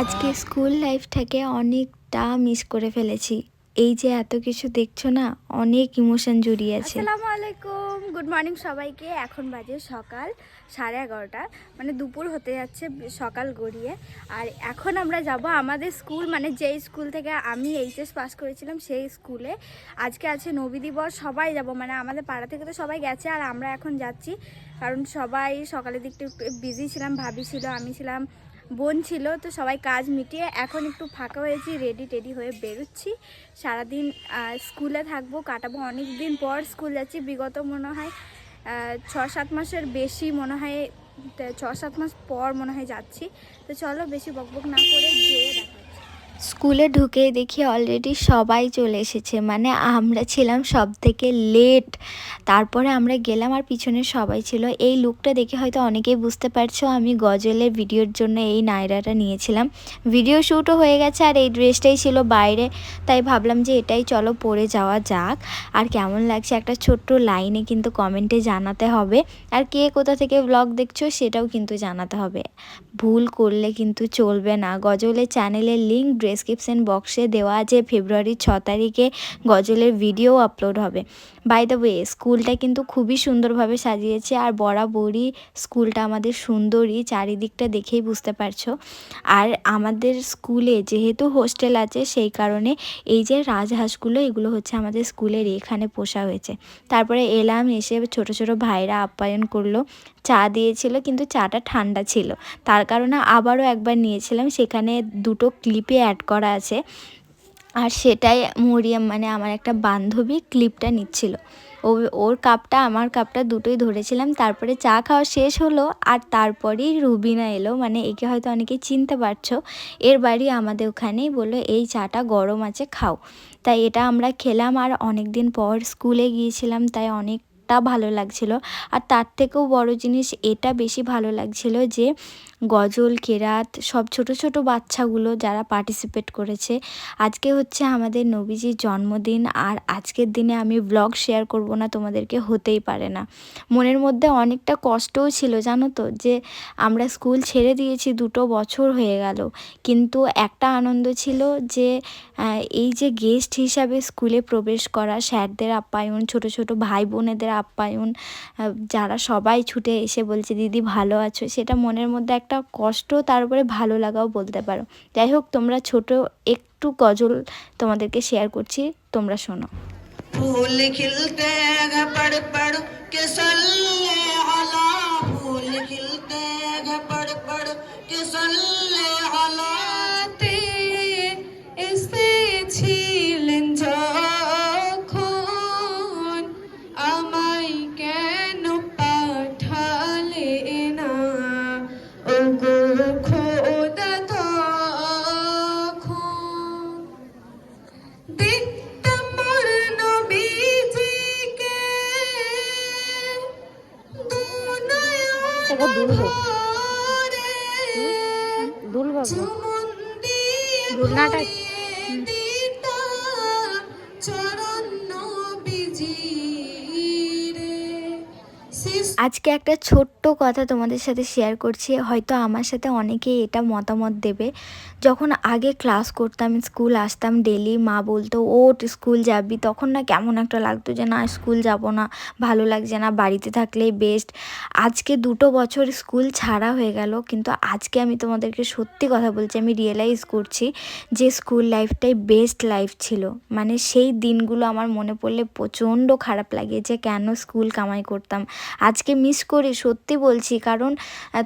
আজকে স্কুল লাইফটাকে অনেকটা মিস করে ফেলেছি। এই যে এত কিছু দেখছ না, অনেক ইমোশন জড়িয়ে আছে। আসসালামু আলাইকুম। গুড মর্নিং সবাইকে। এখন বাজে সকাল সাড়ে এগারোটা। মানে দুপুর হতে যাচ্ছে সকাল গড়িয়ে। আর এখন আমরা যাব আমাদের স্কুল মানে যেই স্কুল থেকে আমি এইচএস পাস করেছিলাম সেই স্কুলে। আজকে আছে নবী দিবস, সবাই যাব। মানে আমাদের পাড়া থেকে তো সবাই গেছে, আর আমরা এখন যাচ্ছি। কারণ সবাই সকালের দিকটা একটু বিজি ছিলাম, ভাবি ছিল, আমি ছিলাম। বোন ছিল, তো সবাই কাজ মিটিয়ে এখন একটু ফাঁকা হয়েছি রেডি টেডি হয়ে বেরোচ্ছি। সারাদিন স্কুলে থাকব, কাটাবো। অনেক দিন পর স্কুল যাচ্ছি, বিগত মনে হয় ছ সাত মাসের বেশি মনে হয় ছ সাত মাস পর মনে হয় যাচ্ছি। তো চলো, বেশি বকবক না করে যেয়ে দেখা। স্কুলে ঢুকে দেখি অলরেডি সবাই চলে এসেছে। মানে আমরা ছিলাম সব থেকে লেট তারপরে আমরা গেলাম আর পিছনে সবাই ছিল। এই লুকটা দেখে হয়তো অনেকেই বুঝতে পারছ, আমি গজলের ভিডিওর জন্য এই নায়রাটা নিয়েছিলাম। ভিডিও শ্যুটও হয়ে গেছে আর এই ড্রেসটাই ছিল বাইরে। তাই ভাবলাম যে এটাই চলো পরে যাওয়া যাক। আর কেমন লাগছে একটা ছোট্ট লাইনে কিন্তু কমেন্টে জানাতে হবে। আর কে কোথা থেকে ব্লগ দেখছ সেটাও কিন্তু জানাতে হবে। ভুল করলে কিন্তু চলবে না। গজলের চ্যানেলের লিঙ্ক ডেসক্রিপশন বক্সে দেওয়া আছে ফেব্রুয়ারির ছ তারিখে গজলের ভিডিও আপলোড হবে। বাই দ্য ওয়ে স্কুলটা কিন্তু খুবই সুন্দরভাবে সাজিয়েছে আর বরাবরই স্কুলটা আমাদের সুন্দরই চারিদিকটা দেখেই বুঝতে পারছ। আর আমাদের স্কুলে যেহেতু হোস্টেল আছে, সেই কারণে এই যে রাজহাঁসগুলো, এগুলো হচ্ছে আমাদের স্কুলের এখানে পোষা হয়েছে। তারপরে এলাম, এসে ছোট ছোট ভাইরা আপ্যায়ন করল। চা দিয়েছিল, কিন্তু চাটা ঠান্ডা ছিল। তার কারণে আবারও একবার নিয়েছিলাম। সেখানে দুটো ক্লিপে অ্যাড করা আছে। আর সেটাই মরিয়াম মানে আমার একটা বান্ধবী ক্লিপটা নিচ্ছিল। ও, ওর কাপটা, আমার কাপটা দুটোই ধরেছিলাম, তারপরে চা খাওয়া শেষ হলো, আর তারপরেই রুবিনা এলো। মানে একে হয়তো অনেকে চিনতে পারছ, এর বাড়ি আমাদের ওখানেই বলল, এই চাটা গরম আছে, খাও। তাই এটা আমরা খেলাম, আর অনেক দিন পর স্কুলে গিয়েছিলাম, তাই অনেকটা ভালো লাগছিল। আর তার থেকেও বড় জিনিস, এটা বেশি ভালো লাগছিল যে গজল, কেরাত, সব ছোট ছোট বাচ্চাগুলো যারা পার্টিসিপেট করেছে। আজকে হচ্ছে আমাদের নবীজির জন্মদিন আর আজকের দিনে আমি ব্লগ শেয়ার করব না, তোমাদেরকে হতেই পারে না। মনের মধ্যে অনেকটা কষ্টও ছিল, জানো তো, যে আমরা স্কুল ছেড়ে দিয়েছি, দুটো বছর হয়ে গেল। কিন্তু একটা আনন্দ ছিল যে এই যে গেস্ট হিসাবে স্কুলে প্রবেশ করা, স্যারদের আপ্যায়ন, ছোট ছোট ভাই বোনেদের আপ্যায়ন যারা সবাই ছুটে এসে বলছে, দিদি ভালো আছো? সেটা মনের মধ্যে একটা কষ্ট তারপরে ভালো লাগাও বলতে পারো যাই হোক তোমরা ছোট একটু গজল তোমাদেরকে শেয়ার করছি তোমরা শোনো फूल खिलते हैं पड़ पड़ के सल्ले अला फूल खिलते हैं पड़ पड़ के सल्ले দুনয়ন ভরে চুমুন দুলনাটা আজকে একটা ছোট্ট কথা তোমাদের সাথে শেয়ার করছি। হয়তো আমার সাথে অনেকেই এটা মতামত দেবে। যখন আগে ক্লাস করতাম স্কুল আসতাম ডেলি মা বলতো ও স্কুল যাবি। তখন না কেমন একটা লাগতো যে, না স্কুল যাব না, ভালো লাগছে না, বাড়িতে থাকলেই বেস্ট আজকে দুটো বছর স্কুল ছাড়া হয়ে গেল, কিন্তু আজকে আমি তোমাদেরকে সত্যি কথা বলছি, আমি রিয়েলাইজ করছি যে স্কুল লাইফটাই বেস্ট লাইফ ছিল। মানে সেই দিনগুলো আমার মনে পড়লে প্রচণ্ড খারাপ লাগে যে, কেন স্কুল কামাই করতাম। আজকে মিস করি, সত্যি বলছি। কারণ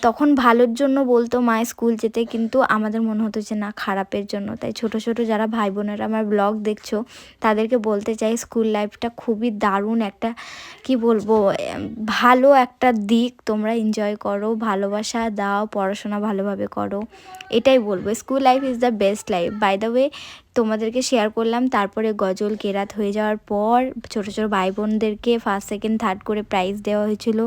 তখন ভালোর জন্য বলতো মা স্কুল যেতে, কিন্তু আমাদের মনে হতো যে, না, খারাপের জন্য। তাই ছোট ছোট যারা ভাই বোনেরা আমার ব্লগ দেখছ, তাদেরকে বলতে চাই স্কুল লাইফটা খুবই দারুণ একটা, কি বলব ভালো একটা দিক। তোমরা এনজয় করো, ভালোবাসা দাও, পড়াশোনা ভালোভাবে করো। এটাই বলব school life is the best life by the way তোমাদেরকে শেয়ার করলাম। তারপরে গজল কেরাত হয়ে যাওয়ার পর ছোট ছোট ভাই বোনদেরকে ফার্স্ট সেকেন্ড থার্ড করে প্রাইজ দেওয়া হয়েছিল।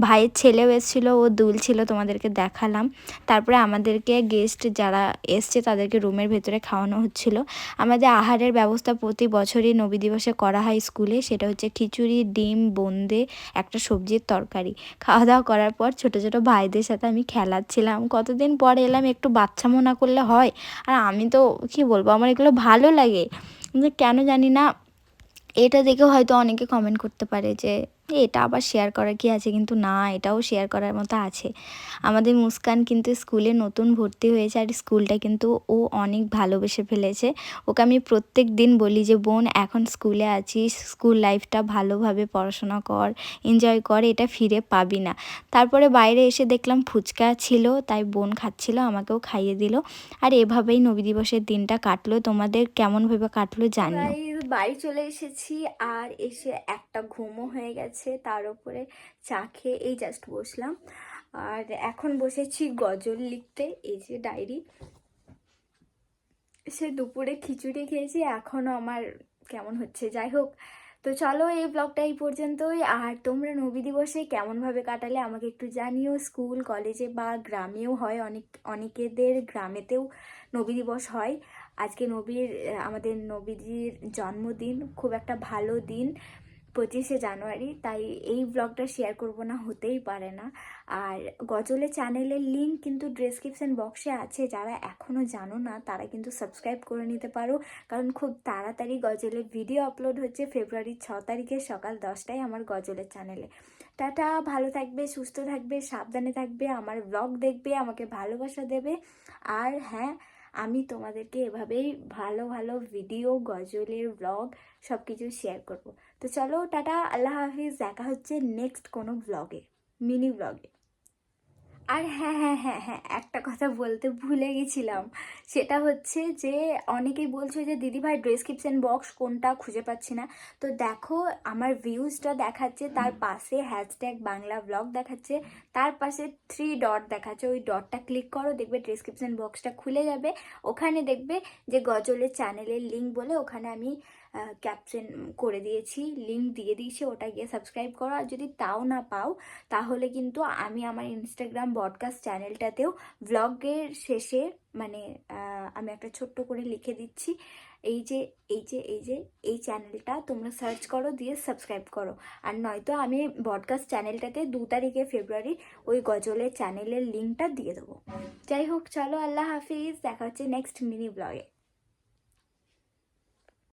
ভাইয়ের ছেলেও এসেছিল, ও দুল ছিল, তোমাদেরকে দেখালাম। তারপরে আমাদেরকে গেস্ট যারা এসছে, তাদেরকে রুমের ভেতরে খাওয়ানো হচ্ছিল। আমাদের আহারের ব্যবস্থা প্রতি বছরই নবী দিবসে করা হয় স্কুলে। সেটা হচ্ছে খিচুড়ি, ডিম বোন্দে একটা সবজির তরকারি। খাওয়া দাওয়া করার পর ছোট ছোট ভাইদের সাথে আমি খেলাচ্ছিলাম। কতদিন পর এলাম, একটু বাচ্চামো না করলে হয়। আর আমি তো, কি বলব, আমার এগুলো ভালো লাগে। কেন জানি না এটা দেখে হয়তো অনেকে কমেন্ট করতে পারে যে এটা আবার শেয়ার করার কি আছে? কিন্তু না, এটাও শেয়ার করার মতো আছে। আমাদের মুস্কান কিন্তু স্কুলে নতুন ভর্তি হয়েছে আর স্কুলটা কিন্তু ও অনেক ভালোবেসে ফেলেছে। ওকে আমি প্রত্যেক দিন বলি যে, বোন, এখন স্কুলে আছিস, স্কুল লাইফটা ভালোভাবে পড়াশোনা কর এনজয় কর, এটা ফিরে পাবি না। তারপরে বাইরে এসে দেখলাম ফুচকা ছিল, তাই বোন খাচ্ছিল, আমাকেও খাইয়ে দিল। আর এভাবেই নবী দিবসের দিনটা কাটলো। তোমাদের কেমনভাবে কাটলো জানি বাড়ি চলে এসেছি আর এসে একটা ঘুমও হয়ে গেছে। তার উপরে চা খেয়ে এই জাস্ট বসলাম। আর এখন বসেছি গজল লিখতে, এই যে ডায়েরি। সে দুপুরে খিচুড়ি খেয়েছি এখনও আমার কেমন হচ্ছে? যাই হোক, তো চলো এই ব্লগটা এই পর্যন্তই। আর তোমরা নবী দিবসে কেমনভাবে কাটালে আমাকে একটু জানিও। স্কুল, কলেজে বা গ্রামেও হয়, অনেক, অনেকেদের গ্রামেতেও নবী দিবস হয়। আজকে নবীর, আমাদের নবীজির জন্মদিন, খুব একটা ভালো দিন। পঁচিশে জানুয়ারি, তাই এই ব্লগটা শেয়ার করব না, হতেই পারে না। আর গজলের চ্যানেলের লিঙ্ক কিন্তু ডেসক্রিপশন বক্সে আছে, যারা এখনও জানো না, তারা কিন্তু সাবস্ক্রাইব করে নিতে পারো। কারণ খুব তাড়াতাড়ি গজলের ভিডিও আপলোড হচ্ছে ফেব্রুয়ারির ছ তারিখে সকাল দশটায় আমার গজলের চ্যানেলে টাটা, ভালো থাকবে, সুস্থ থাকবে, সাবধানে থাকবে, আমার ব্লগ দেখবে, আমাকে ভালোবাসা দেবে। আর হ্যাঁ আমি তোমাদেরকে এভাবেই ভালো ভালো ভিডিও গজলের ব্লগ সব কিছু শেয়ার করব। তো চলো টাটা, আল্লাহ হাফিজ, দেখা হচ্ছে নেক্সট কোনো ব্লগে মিনি ব্লগে আর হ্যাঁ হ্যাঁ হ্যাঁ হ্যাঁ একটা কথা বলতে ভুলে গেছিলাম, সেটা হচ্ছে যে অনেকেই বলছে যে, দিদিভাই ডেসক্রিপশন বক্স কোনটা খুঁজে পাচ্ছি না? তো দেখো, আমার ভিউজটা দেখাচ্ছে, তার পাশে হ্যাশট্যাগ বাংলা ব্লগ দেখাচ্ছে, তার পাশে থ্রি ডট দেখাচ্ছে, ওই ডটটা ক্লিক করো, দেখবে ডেসক্রিপশন বক্সটা খুলে যাবে, ওখানে দেখবে যে গজলের চ্যানেলের লিঙ্ক বলে ওখানে আমি ক্যাপশন করে দিয়েছি লিঙ্ক দিয়ে দিয়েছি ওটা গিয়ে সাবস্ক্রাইব করো। আর যদি তাও না পাও, তাহলে কিন্তু আমি আমার ইনস্টাগ্রাম বডকাস্ট চ্যানেলটাতেও ব্লগের শেষে মানে আমি একটা ছোট্ট করে লিখে দিচ্ছি। এই যে এই যে এই যে, এই চ্যানেলটা তোমরা সার্চ করো, দিয়ে সাবস্ক্রাইব করো। আর নয়তো আমি বডকাস্ট চ্যানেলটাতে দু তারিখে ফেব্রুয়ারি ওই গজলের চ্যানেলের লিঙ্কটা দিয়ে দেবো। যাই হোক, চলো, আল্লাহ হাফিজ, দেখা হচ্ছে নেক্সট মিনি ব্লগে